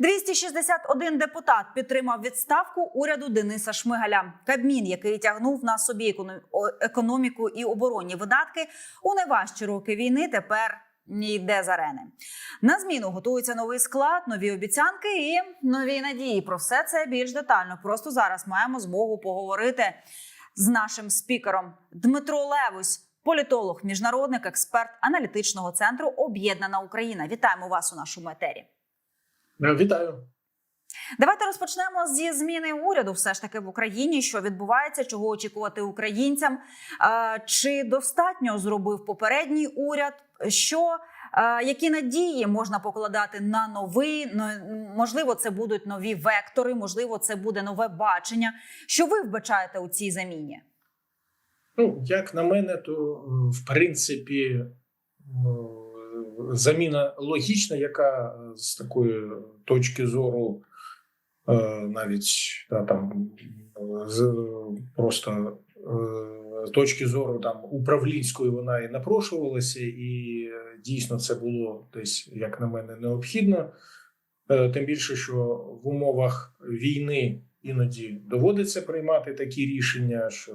261 депутат підтримав відставку уряду Дениса Шмигаля. Кабмін, який тягнув на собі економіку і оборонні видатки у найважчі роки війни, тепер не йде з арени. На зміну готується новий склад, нові обіцянки і нові надії. Про все це більш детально. Просто зараз маємо змогу поговорити з нашим спікером Дмитро Левусь. Політолог, міжнародник, експерт аналітичного центру Об'єднана Україна. Вітаємо вас у нашому етері. Е, Вітаю. Давайте розпочнемо зі зміни уряду, все ж таки в Україні, що відбувається, чого очікувати українцям. Е, Чи достатньо зробив попередній уряд? Що е, які надії можна покладати на новий? Ну, можливо, це будуть нові вектори, можливо, це буде нове бачення. Що ви вбачаєте у цій заміні? Ну, як на мене, то в принципі заміна логічна, яка е, з такої точки зору е, навіть та, там з просто е, точки зору там управлінської вона і напрошувалася, і дійсно це було десь, як на мене, необхідно. Тим більше, що в умовах війни іноді доводиться приймати такі рішення, що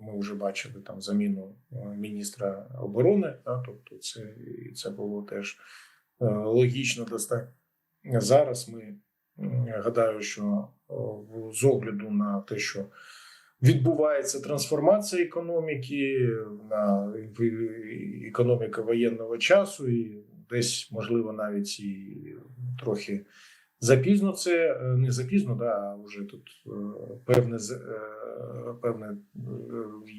ми вже бачили там заміну е, міністра оборони. Да, тобто, це це було теж е, логічно достатньо. Зараз ми гадаю, що е, з огляду на те, що відбувається трансформація економіки, на економіка воєнного часу, і десь можливо навіть і трохи запізно це е, не запізно, да, вже тут е, певне е, певне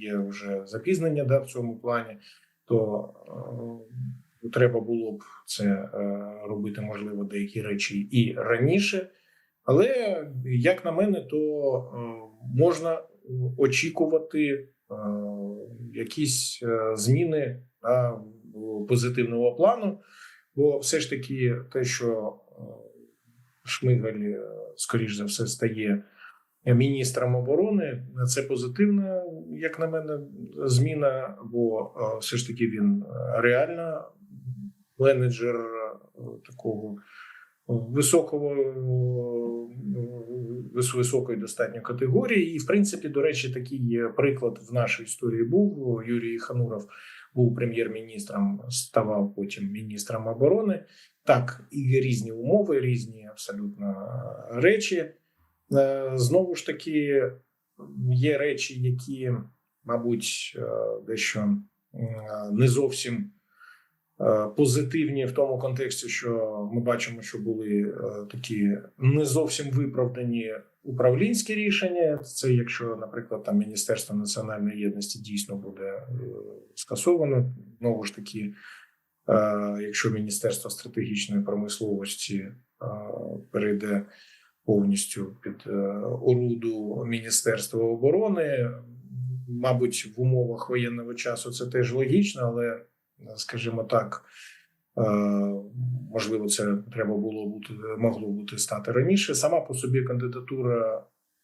є вже запізнення да, в цьому плані, то треба було б це робити, можливо, деякі речі і раніше. Але як на мене, то можна очікувати якісь зміни да, позитивного плану, бо все ж таки те, що Шмигаль, е, скоріш за все, стає міністром оборони. Це позитивна, як на мене, зміна, бо е, все ж таки він е, реально менеджер такого високого е, високої достатньо категорії. І, в принципі, до речі, такий е, приклад в нашій історії був. Юрій Хануров був прем'єр-міністром, ставав потім міністром оборони. Так, і різні умови, різні абсолютно речі. Е, Знову ж таки, є речі, які, мабуть, е, дещо не зовсім е, позитивні в тому контексті, що ми бачимо, що були е, такі не зовсім виправдані управлінські рішення. Це якщо, наприклад, там Міністерство національної єдності дійсно буде е, скасовано, знову ж таки. Е, Якщо Міністерство стратегічної промисловості е, перейде повністю під е, оруду Міністерства оборони, мабуть, в умовах воєнного часу це теж логічно, але, скажімо так, е, можливо, це треба було бути могло бути стати раніше. Сама по собі кандидатура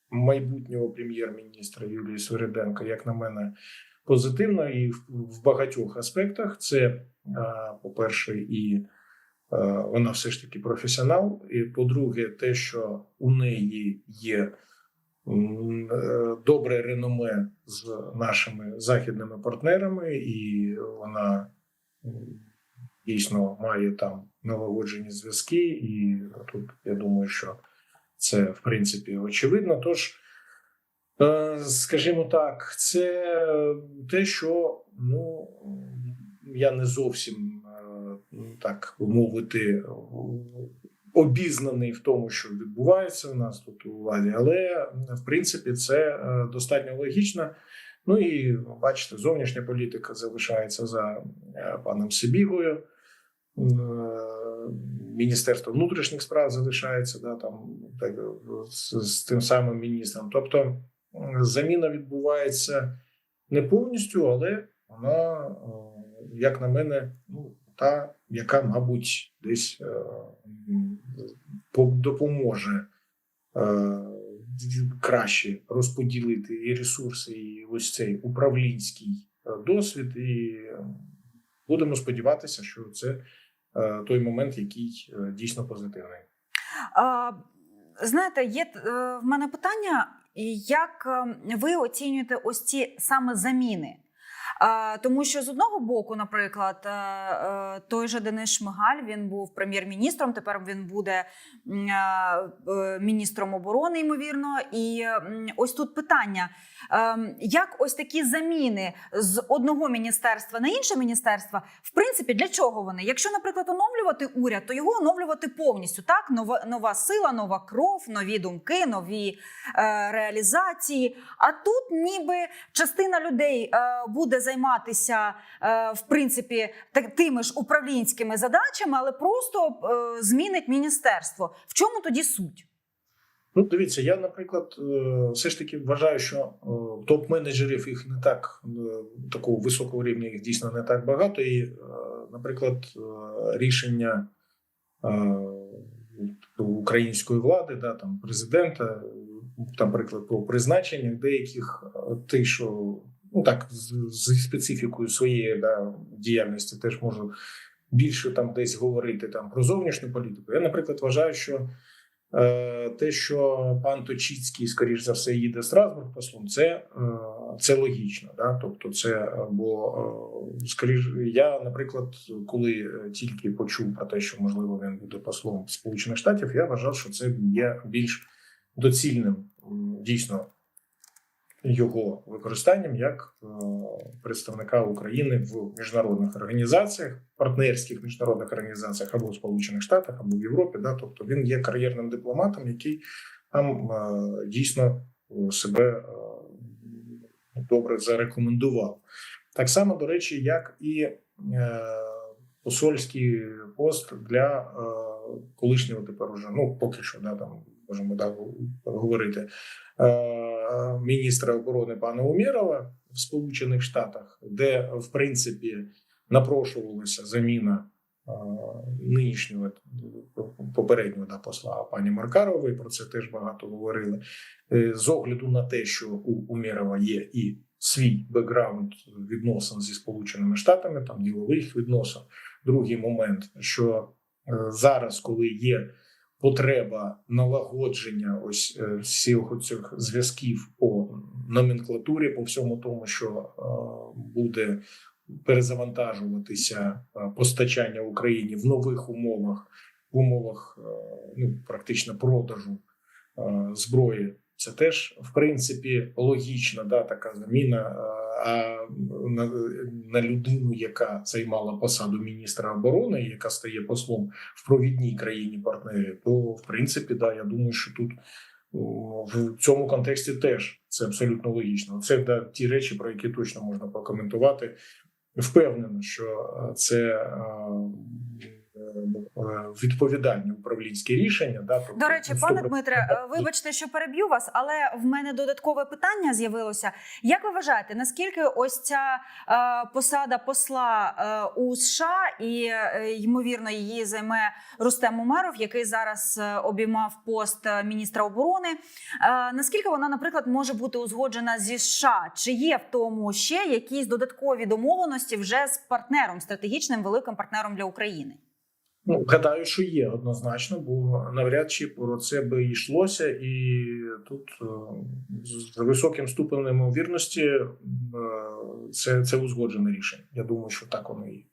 майбутнього прем'єр-міністра Юлії Свириденко, як на мене, позитивна і в, багатьох аспектах. Це, е, по-перше, і е, вона все ж таки професіонал. І по-друге, те, що у неї є е, добре реноме з нашими західними партнерами, і вона дійсно має там налагоджені зв'язки. І тут я думаю, що це в принципі очевидно. Тож. Е, Скажімо так, це те, що ну я не зовсім е, так мовити обізнаний в тому, що відбувається у нас тут у владі, але в принципі це е, достатньо логічно. Ну і бачите, зовнішня політика залишається за е, паном Сибігою. Е, Міністерство внутрішніх справ залишається да, там так, з, з тим самим міністром. Тобто заміна відбувається не повністю, але вона, е, як на мене, ну та, яка, мабуть, десь допоможе краще розподілити і ресурси, і ось цей управлінський е, досвід. І е, будемо сподіватися, що це е, той момент, який дійсно позитивний. А, знаєте, є в мене питання, як е, ви оцінюєте ось ці саме заміни? Тому що з одного боку, наприклад, е, е, той же Денис Шмигаль він був прем'єр-міністром. Тепер він буде е, міністром оборони, ймовірно. І ось тут питання: як ось такі заміни з одного міністерства на інше міністерство, в принципі, для чого вони? Якщо, наприклад, оновлювати уряд, то його оновлювати повністю. Так, нова нова сила, нова кров, нові думки, нові реалізації. А тут, ніби частина людей буде займатися е, в принципі тими ж управлінськими задачами, але просто е, змінить міністерство. В чому тоді суть? Ну, дивіться, я, наприклад, е, все ж таки вважаю, що топ-менеджерів їх не так такого високого рівня їх дійсно не так багато. І, наприклад, рішення української влади, да, там президента, там, наприклад, про призначення деяких тих, що ну так з- зі специфікою своєї да, діяльності теж можу більше там десь говорити там про зовнішню політику. Я, наприклад, вважаю, що Е, те, що пан Точіцький, скоріш за все, їде Страсбург послом, це, е, це логічно. Да? Тобто, це бо е, скоріш я, наприклад, коли тільки почув про те, що можливо він буде послом Сполучених Штатів, я вважав, що це є більш доцільним дійсно його використанням як е, представника України в міжнародних організаціях, партнерських міжнародних організаціях або в Сполучених Штатах, або в Європі. Да? Тобто він є кар'єрним дипломатом, який там е, дійсно е, себе добре зарекомендував. Так само, до речі, як і посольський пост для колишнього тепер уже, ну поки що, да, там можемо так говорити, е, міністра оборони пана Умєрова в Сполучених Штатах, де в принципі напрошувалася заміна е, нинішнього попереднього да, посла пані Маркарової. Про це теж багато говорили. Е, З огляду на те, що у Умєрова є і свій бекграунд відносин зі Сполученими Штатами, там ділових відносин. Другий момент, що зараз, коли є потреба налагодження ось е, всіх цих зв'язків по номенклатурі, по всьому тому, що е, буде перезавантажуватися е, постачання Україні в нових умовах, в умовах ну практично продажу зброї. Це теж в принципі логічна да, така заміна. А на, на людину, яка займала посаду міністра оборони, яка стає послом в провідній країні партнері, то в принципі, да, я думаю, що тут в цьому контексті теж це абсолютно логічно. Це да, ті речі, про які точно можна прокоментувати. Впевнено, що це відповідальні управлінські рішення. Да, тобто, До речі, пане Дмитре, е, вибачте, що переб'ю вас, але в мене додаткове питання з'явилося. Як ви вважаєте, наскільки ось ця е, посада посла е, у США і е, ймовірно її займе Рустем Умеров, який зараз е, обіймав пост е, міністра оборони? Е, наскільки вона, наприклад, може бути узгоджена зі США? Чи є в тому ще якісь додаткові домовленості вже з партнером, стратегічним великим партнером для України? Ну, гадаю, що є однозначно, бо навряд чи про це би йшлося, і тут е, з високим ступенем ймовірності е, це, це узгоджене рішення. Я думаю, що так воно і.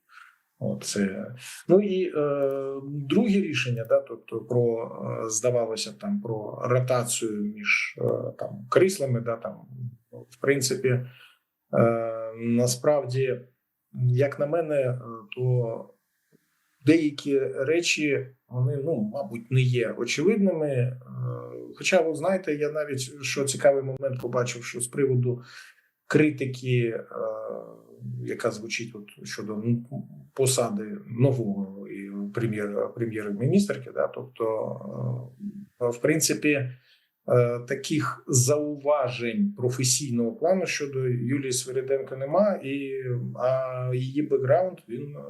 От це. Ну і е, друге рішення, да, тобто про е, здавалося там про ротацію між е, там кріслами, да, там в принципі, е, насправді, як на мене, то деякі речі вони ну мабуть не є очевидними. Е, Хоча, ви знаєте, я навіть що цікавий момент побачив, що з приводу критики, е, яка звучить от щодо ну, посади нового і прем'єр прем'єр-міністрки, да, тобто, е, в принципі. Е, Таких зауважень професійного плану щодо Юлії Свириденко нема, і а її бекграунд він, е,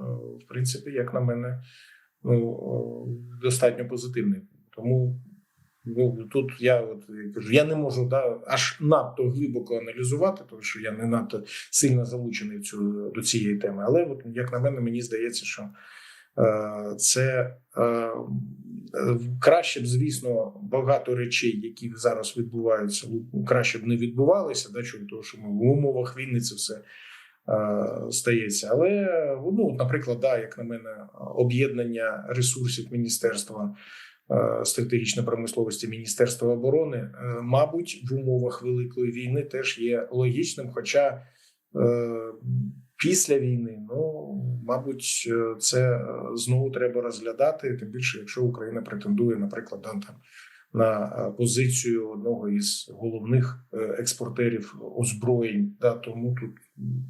в принципі, як на мене, ну е, достатньо позитивний. Тому ну тут я от кажу, я не можу да аж надто глибоко аналізувати, тому що я не надто сильно залучений в цю до цієї теми. Але от як на мене, мені здається, що це е, Е, Краще б, звісно, багато речей, які зараз відбуваються, ну, краще б не відбувалися, да, чому того, що ми в умовах війни це все е, стається. Але ну, наприклад, да, як на мене, об'єднання ресурсів міністерства е, стратегічної промисловості Міністерства оборони, е, мабуть, в умовах великої війни теж є логічним. Хоча е, після війни, ну мабуть, е, це е, знову треба розглядати. Тим більше, якщо Україна претендує, наприклад, на там на е, позицію одного із головних експортерів озброєнь, да, тому тут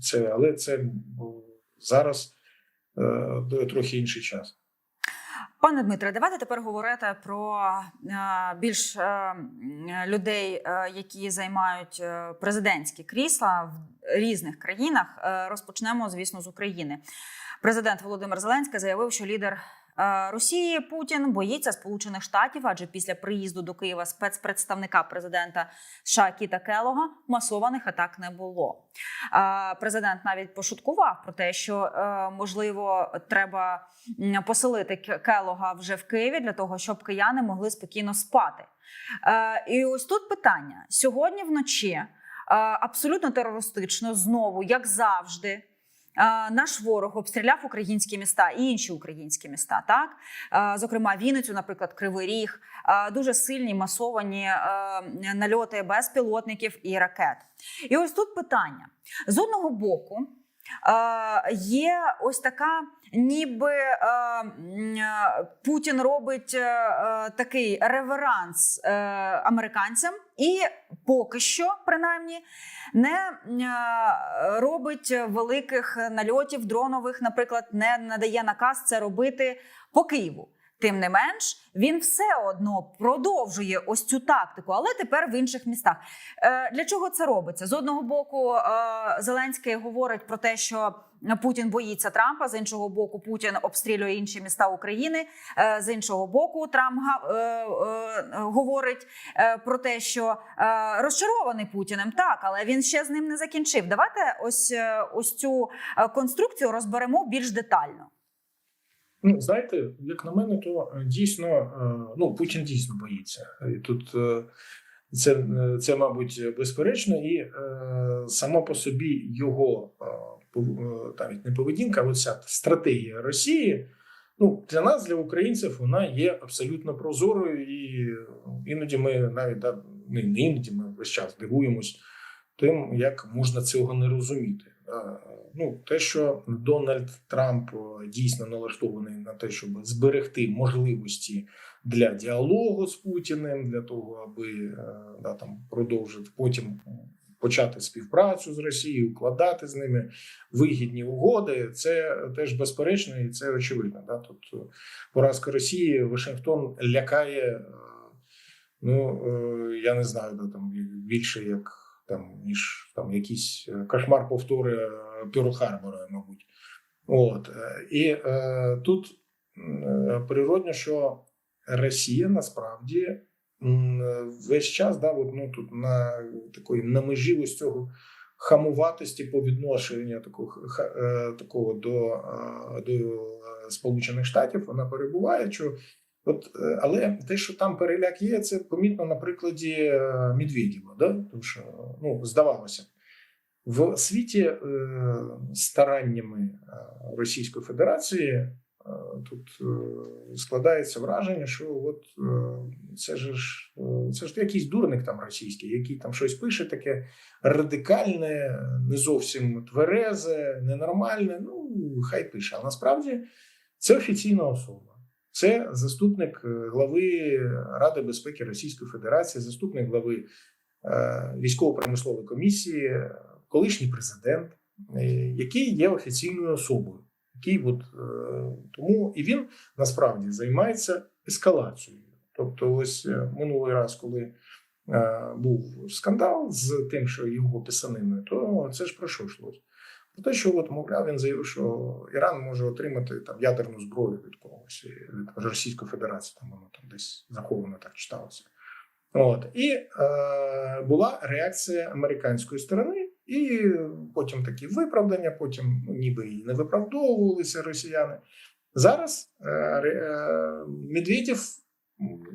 це, але це зараз трохи інший час. Пане Дмитре, давайте тепер говорити про е, більш е, людей, е, які займають президентські крісла в різних країнах. Розпочнемо, звісно, з України. Президент Володимир Зеленський заявив, що лідер Росії Путін боїться Сполучених Штатів, адже після приїзду до Києва спецпредставника президента США Кіта Келога масованих атак не було. Е, Президент навіть пошуткував про те, що е, можливо треба поселити Келога вже в Києві для того, щоб кияни могли спокійно спати. Е, І ось тут питання сьогодні вночі. е, Абсолютно терористично, знову, як завжди, е, наш ворог обстріляв українські міста і інші українські міста. Так, зокрема, Вінницю, наприклад, Кривий Ріг, дуже сильні масовані нальоти безпілотників і ракет. І ось тут питання: з одного боку, є ось така, ніби е, е, Путін робить е, такий реверанс американцям, і поки що, принаймні, не робить великих нальотів дронових, наприклад, не надає наказ це робити по Києву. Тим не менш, він все одно продовжує ось цю тактику, але тепер в інших містах. Е, Для чого це робиться? З одного боку, е, Зеленський говорить про те, що Путін боїться Трампа. З іншого боку, Путін обстрілює інші міста України. Е, З іншого боку, Трамп говорить про те, що розчарований Путіним, так, але він ще з ним не закінчив. Давайте ось ось цю конструкцію розберемо більш детально. Ну, знаєте, як на мене, то е, дійсно е, ну Путін дійсно боїться. І тут е, це, це мабуть, безперечно, і само по собі його навіть не поведінка, а оця стратегія Росії. Ну, для нас, для українців, вона є абсолютно прозорою, і іноді ми навіть да, не іноді ми весь час дивуємось тим, як можна цього не розуміти. Да. Ну, те, що Дональд Трамп е, дійсно налаштований на те, щоб зберегти можливості для діалогу з Путіним, для того, аби е, да, там продовжити потім почати співпрацю з Росією, укладати з ними вигідні угоди. Це теж безперечно і це очевидно. Да? Е, поразка Росії Вашингтон лякає. е, Ну е, я не знаю, да, там більше як там ніж там якийсь е, кошмар повтори Пюрл Харбора, мабуть. От е, і е, тут природно, що Росія насправді весь час да, от, ну, тут на такої на межі ось цього хамуватості по відношенню такого, е, такого до, е, до е, Сполучених Штатів вона перебуває. Що От, е, але те, що там переляк є, це помітно на прикладі е, Медведєва. Да? Тому що ну, здавалося в світі е, стараннями е, Російської Федерації е, тут е, складається враження, що от е, це ж це ж якийсь дурник там російський, який там щось пише таке радикальне, не зовсім тверезе, ненормальне. Ну хай пише. А насправді це офіційна особа. Це заступник е, глави Ради безпеки Російської Федерації, заступник глави е, військово-промислової комісії, колишній президент, е, який є офіційною особою. Який от, тому і він насправді займається ескалацією. Тобто, ось минулий раз, коли був скандал з тим, що його писаниною, то це ж про що йшлося? Про те, що от, мовляв, він заявив, що Іран може отримати там ядерну зброю від когось від Російської Федерації, там воно там десь заховано так читалося. От і е, була реакція американської сторони, і потім такі виправдання, потім ну, ніби і не виправдовувалися росіяни. Зараз е, е, Медведєв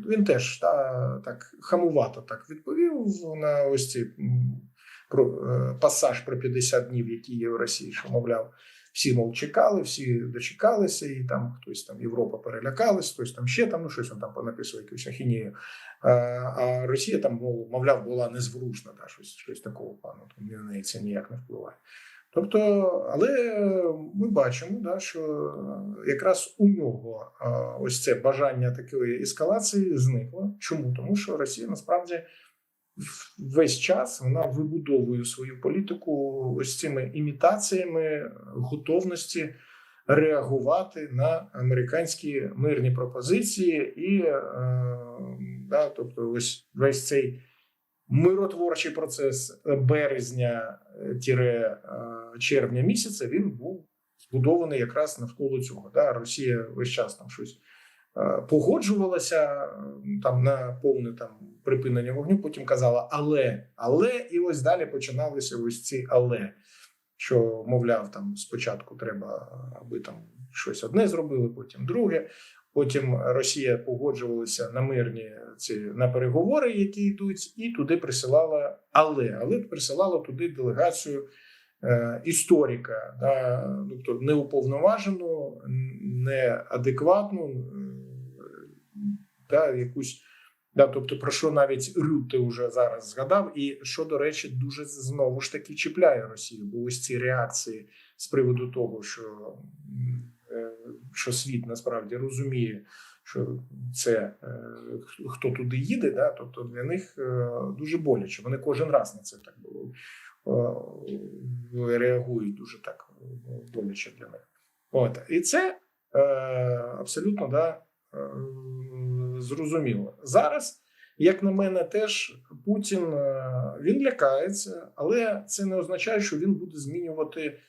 він теж та, так хамувато так відповів на ось ці про е, пасаж про 50 днів, який є в Росії, що мовляв, всі мов чекали, всі дочекалися, і там хтось там Європа перелякалась, хтось там ще там ну щось там понаписував якусь ахінію. А, а Росія там мов, мовляв була незворушна, та щось, щось такого плану. Там на неї це ніяк не впливає. Тобто, але ми бачимо, да, що якраз у нього а, ось це бажання такої ескалації зникло. Чому? Тому що Росія насправді весь час вона вибудовує свою політику ось цими імітаціями готовності реагувати на американські мирні пропозиції, і е, да, тобто, ось весь цей миротворчий процес березня е, е, червня місяця він був збудований якраз навколо цього. Да? Росія весь час там щось погоджувалася е, там на повне там припинення вогню. Потім казала але, але, і ось далі починалися ось ці але. Що мовляв, там спочатку треба, аби там щось одне зробили, потім друге. Потім Росія погоджувалася на мирні ці на переговори, які йдуть, і туди присилала, але але присилала туди делегацію е, історика, да, тобто неуповноважену, неадекватну, да, якусь. Да, тобто, про що навіть Рютте вже зараз згадав, і що, до речі, дуже знову ж таки чіпляє Росію, бо ось ці реакції з приводу того, що, е, що світ насправді розуміє, що це е, хто туди їде, да, тобто для них е, дуже боляче. Вони кожен раз на це так було реагують дуже так боляче для них. От і це абсолютно да, зрозуміло. Зараз, як на мене, теж Путін е, він лякається, але це не означає, що він буде змінювати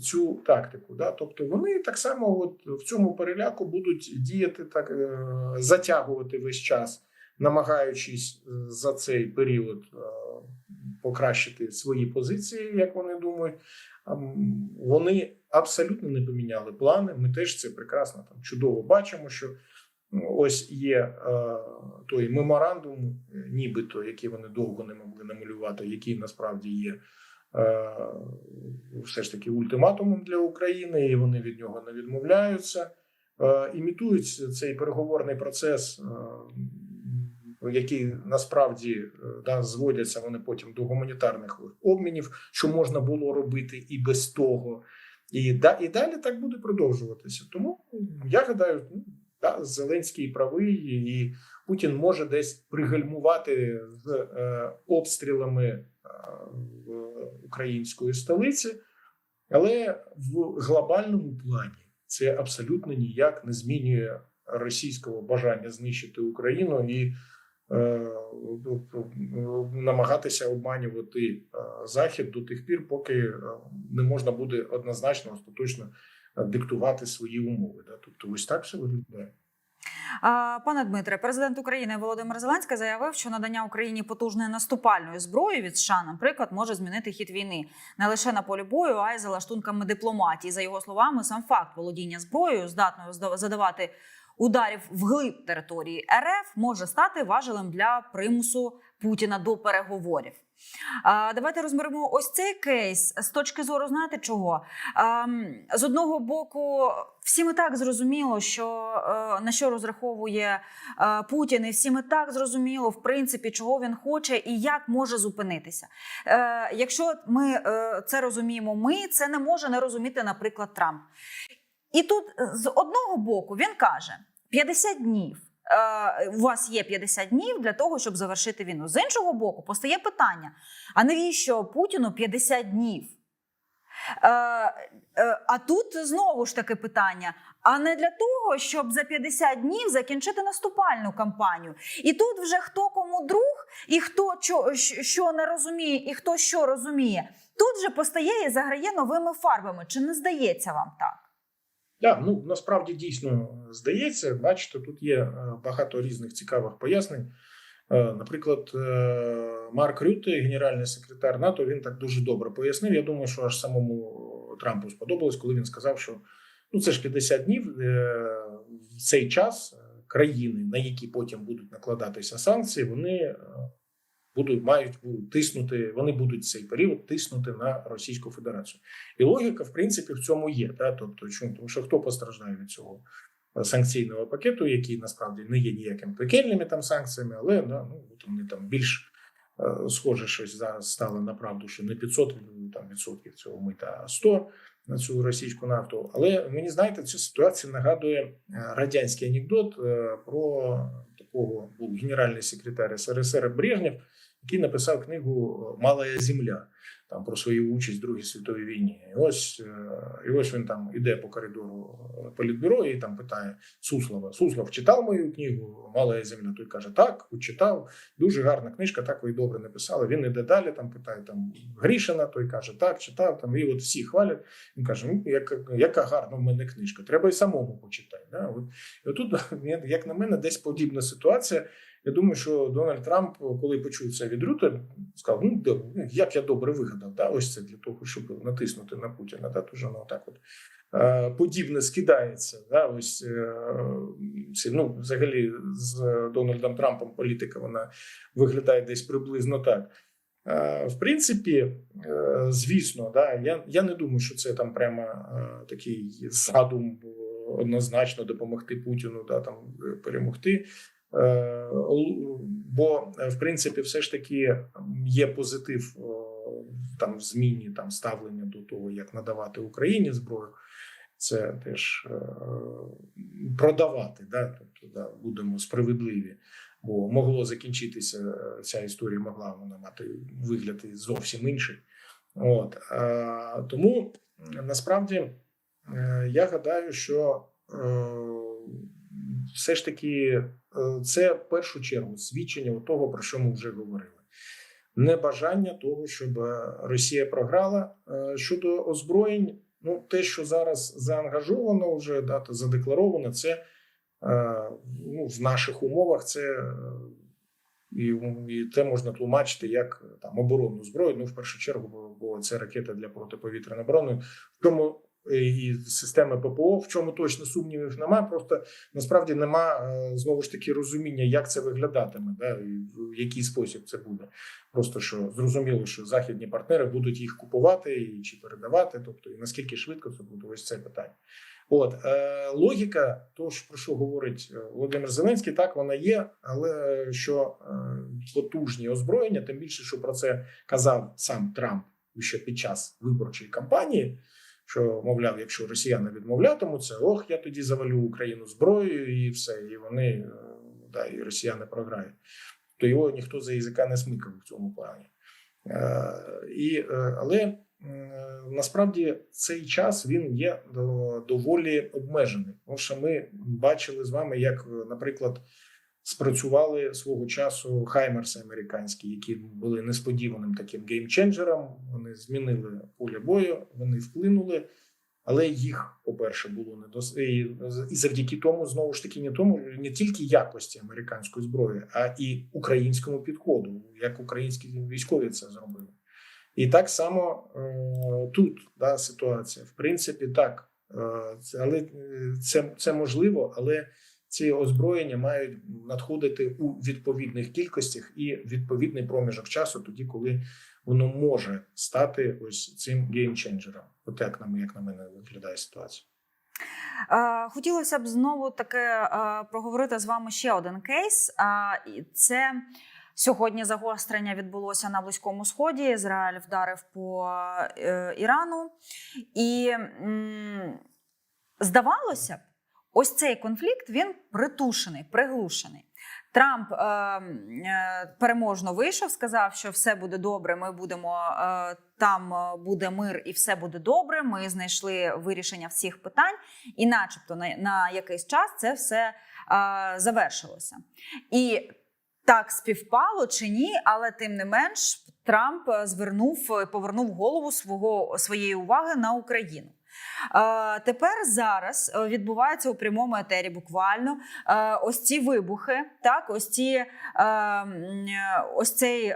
цю тактику. Да? Тобто вони так само, от в цьому переляку будуть діяти так, е, затягувати весь час, намагаючись е, за цей період покращити свої позиції, як вони думають. Вони абсолютно не поміняли плани. Ми теж це прекрасно там чудово бачимо, що ось є е, той меморандум, нібито який вони довго не могли намалювати, який насправді є е, все ж таки ультиматумом для України, і вони від нього не відмовляються. Е, імітують цей переговорний процес, який насправді да, зводяться вони потім до гуманітарних обмінів, що можна було робити і без того. І, да, і далі так буде продовжуватися. Тому я гадаю, ну, да, Зеленський правий, і Путін може десь пригальмувати з е, обстрілами е, української столиці, але в глобальному плані це абсолютно ніяк не змінює російського бажання знищити Україну і е, намагатися обманювати е, захід до тих пір, поки е, не можна буде однозначно остаточно диктувати свої умови. Да? Тобто, ось так все виглядає. Пане Дмитре, президент України Володимир Зеленський заявив, що надання Україні потужної наступальної зброї від США, наприклад, може змінити хід війни не лише на полі бою, а й за лаштунками дипломатії. За його словами, сам факт володіння зброєю, здатною зда- задавати ударів вглиб території РФ, може стати важелем для примусу Путіна до переговорів. А, Давайте розберемо ось цей кейс з точки зору, знаєте чого? Ем, З одного боку, всім і так зрозуміло, що е, на що розраховує е, Путін, і всім і так зрозуміло, в принципі, чого він хоче і як може зупинитися. Е, Якщо ми це розуміємо, ми це не може не розуміти, наприклад, Трамп. І тут з одного боку він каже: 50 днів. Е, У вас є 50 днів для того, щоб завершити війну. З іншого боку, постає питання: а навіщо Путіну 50 днів? Е, е, а тут знову ж таки питання: а не для того, щоб за 50 днів закінчити наступальну кампанію. І тут вже хто кому друг, і хто що, не розуміє, і хто що розуміє, тут вже постає і заграє новими фарбами. Чи не здається вам так? Так, ну насправді дійсно здається. Бачите, тут є е, багато різних цікавих пояснень. Е, Наприклад, е, Марк Рютте, генеральний секретар НАТО, він так дуже добре пояснив. Я думаю, що аж самому Трампу сподобалось, коли він сказав, що ну це ж 50 днів. В цей час країни, на які потім будуть накладатися санкції, вони будуть мають тиснути. Вони будуть цей період тиснути на Російську Федерацію. І логіка, в принципі, в цьому є. Да? Тобто, чому тому, що хто постраждає від цього е, санкційного пакету, який насправді не є ніякими пекельними там санкціями, але да, ну вони там більш е, схоже щось зараз стало на правду, що не 500 там відсотків цього мита, а 100 на цю російську нафту. Але мені знаєте, ця ситуація нагадує е, радянський анекдот про такого був генеральний секретар СРСР Брежнєв, який написав книгу Мала земля там про свою участь в Другій світовій війні. І ось, е, і ось він там іде по коридору політбюро і там питає Суслова: Суслов читав мою книгу Мала земля? Той каже: Так, читав. Дуже гарна книжка, так ви добре написали. Він іде далі, там питає там Грішина, той каже, так, читав. Там, і от всі хвалять. Він каже: Ну, яка, яка гарна в мене книжка, треба і самому почитати. Да? От, і отут, як на мене, десь подібна ситуація. Я думаю, що Дональд Трамп, коли почув це від Рута, сказав: ну як я добре вигадав, да? ось це для того, щоб натиснути на Путіна. Да? Тож воно так от е, подібне скидається. Да? Ось е, ну, взагалі з Дональдом Трампом політика вона виглядає десь приблизно так. Е, В принципі, звісно, да, я, я не думаю, що це там прямо такий задум однозначно допомогти Путіну да, там, перемогти. Е, Бо, е, в принципі, все ж таки є позитив е, там в зміні там ставлення до того, як надавати Україні зброю. Це теж продавати, да? тобто да, будемо справедливі. Бо могло закінчитися ця історія, могла вона мати вигляд зовсім інший. От тому насправді я гадаю, що все ж таки е, це в першу чергу свідчення того, про що ми вже говорили. Небажання того, щоб е, Росія програла Е, щодо озброєнь. Ну, те, що зараз заангажовано, вже да, задекларовано, це ну, в наших умовах це і, і це можна тлумачити як там оборонну зброю. Ну, в першу чергу, бо, це ракети для протиповітряної оборони. В чому е, і системи ППО, в чому точно сумнівів немає. Просто насправді нема е, знову ж таки розуміння, як це виглядатиме, да, і в який спосіб це буде. Просто що зрозуміло, що західні партнери будуть їх купувати чи передавати, тобто і наскільки швидко це буде, ось це питання. От е, логіка, що про що говорить е, Володимир Зеленський, так вона є, але що е, потужні озброєння, тим більше, що про це казав сам Трамп ще під час виборчої кампанії. Що мовляв, якщо росіяни відмовлятимуться, ох, я тоді завалю Україну зброєю і все, і вони е, да, і росіяни програють. То його ніхто за язика не смикав в цьому плані. Е, і, е, але насправді цей час він є доволі обмежений. Тому що ми бачили з вами, як, наприклад, спрацювали свого часу хаймерси американські, які були несподіваним таким геймченджером. Вони змінили поле бою, вони вплинули. Але їх, по-перше, було недостатньо. І завдяки тому, знову ж таки, не тому не тільки якості американської зброї, а і українському підходу, як українські військові це зробили. І так само е, тут да, ситуація. В принципі, так, е, але е, це, це можливо, але ці озброєння мають надходити у відповідних кількостях і відповідний проміжок часу, тоді, коли воно може стати ось цим геймченджером. От як на, як на мене виглядає ситуація. Хотілося б знову таке проговорити з вами ще один кейс. Це сьогодні загострення відбулося на Близькому Сході. Ізраїль вдарив по е, Ірану. І здавалося б, ось цей конфлікт він притушений, приглушений. Трамп е, е, переможно вийшов, сказав, що все буде добре. Ми будемо е, там е, буде мир і все буде добре. Ми знайшли вирішення всіх питань, і, начебто, на, на якийсь час це все е, завершилося. І так співпало чи ні, але тим не менш Трамп звернув повернув голову свого своєї уваги на Україну. Е, Тепер зараз е, відбувається у прямому етері буквально е, ось ці вибухи, так, ось ці ось цей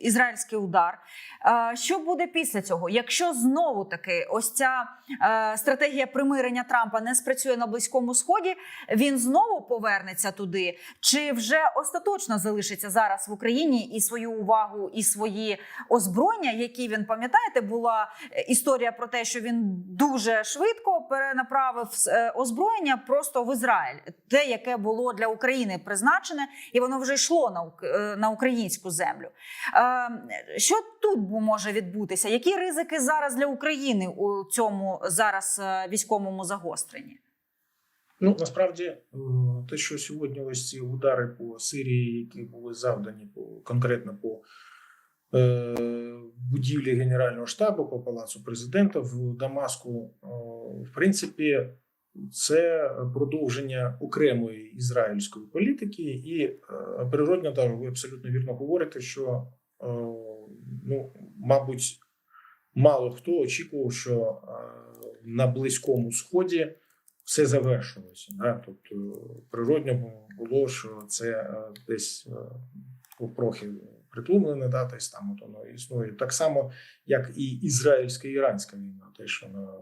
ізраїльський удар. Що буде після цього? Якщо знову таки ось ця стратегія примирення Трампа не спрацює на близькому сході, він знову повернеться туди, чи вже остаточно залишиться зараз в Україні і свою увагу, і свої озброєння, які він пам'ятаєте, була історія про те, що він дуже швидко перенаправив е, озброєння просто в Ізраїль, те, яке було для України призначене, і воно вже йшло на, е, українську землю. Е, Що тут може відбутися? Які ризики зараз для України у цьому зараз військовому загостренні? Ну насправді те, що сьогодні ось ці удари по Сирії, які були завдані по конкретно по будівлі Генерального штабу, по палацу президента в Дамаску, е, в принципі, це продовження окремої ізраїльської політики, і е, природно так, ви абсолютно вірно говорите, що е, ну, мабуть, мало хто очікував, що е, на Близькому Сході все завершилося. Да? Тобто природньо було, що це е, десь е, трохи притлумлене, да? тобто там от воно існує. Так само, як і ізраїльська і іранська війна, теж вона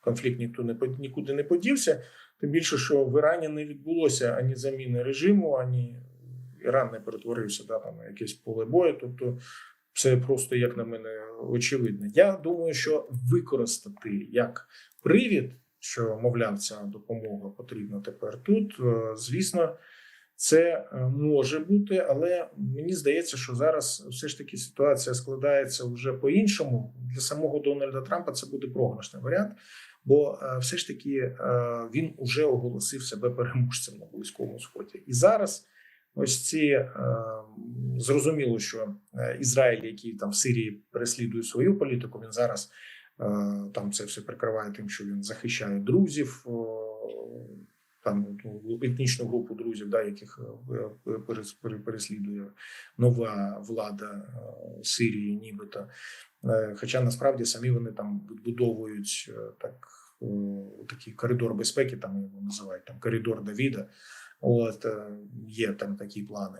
конфлікт ніхто не нікуди не подівся. Тим більше, що в Ірані не відбулося ані заміни режиму, ані Іран не перетворився да, там, на якесь поле бою. Тобто, це просто, як на мене, очевидно. Я думаю, що використати як привід, що мовляв, ця допомога потрібна тепер тут. е, Звісно, це е, може бути, але мені здається, що зараз все ж таки ситуація складається вже по-іншому. Для самого Дональда Трампа це буде програшний варіант, бо е, все ж таки е, він уже оголосив себе переможцем на близькому сході. І зараз ось ці зрозуміло, що Ізраїль, який там в Сирії переслідує свою політику, він зараз там це все прикриває тим, що він захищає друзів. Там ну, етнічну групу друзів, да, яких е, пере- переслідує нова влада е, Сирії, нібито. Е, Хоча насправді самі вони там відбудовують е, так е, такий коридор безпеки, там його називають там коридор Давіда. От е, є там такі плани.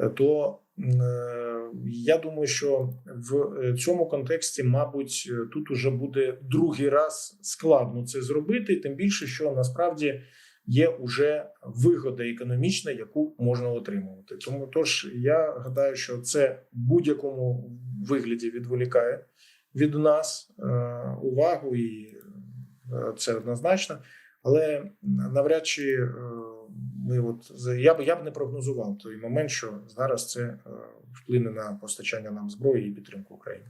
Е, То е, я думаю, що в е, цьому контексті, мабуть, е, тут уже буде другий раз складно це зробити, тим більше, що насправді є уже вигода економічна, яку можна отримувати. Тому тож я гадаю, що це в будь-якому вигляді відволікає від нас е, увагу, і е, це однозначно. Але навряд чи е, ми от я б я б не прогнозував той момент, що зараз це вплине на постачання нам зброї і підтримку України.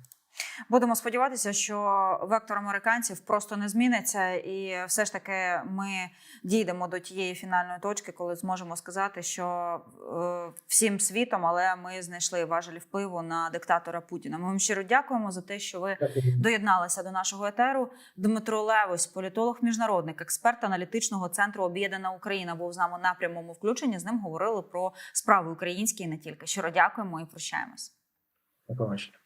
Будемо сподіватися, що вектор американців просто не зміниться, і все ж таки ми дійдемо до тієї фінальної точки, коли зможемо сказати, що е, всім світом, але ми знайшли важелі впливу на диктатора Путіна. Ми вам щиро дякуємо за те, що ви доєдналися до нашого етеру. Дмитро Левось, політолог, міжнародник, експерт аналітичного центру Об'єднана Україна, був з нами на прямому включенні. З ним говорили про справи українські і не тільки. Щиро дякуємо і прощаємось. Побачення.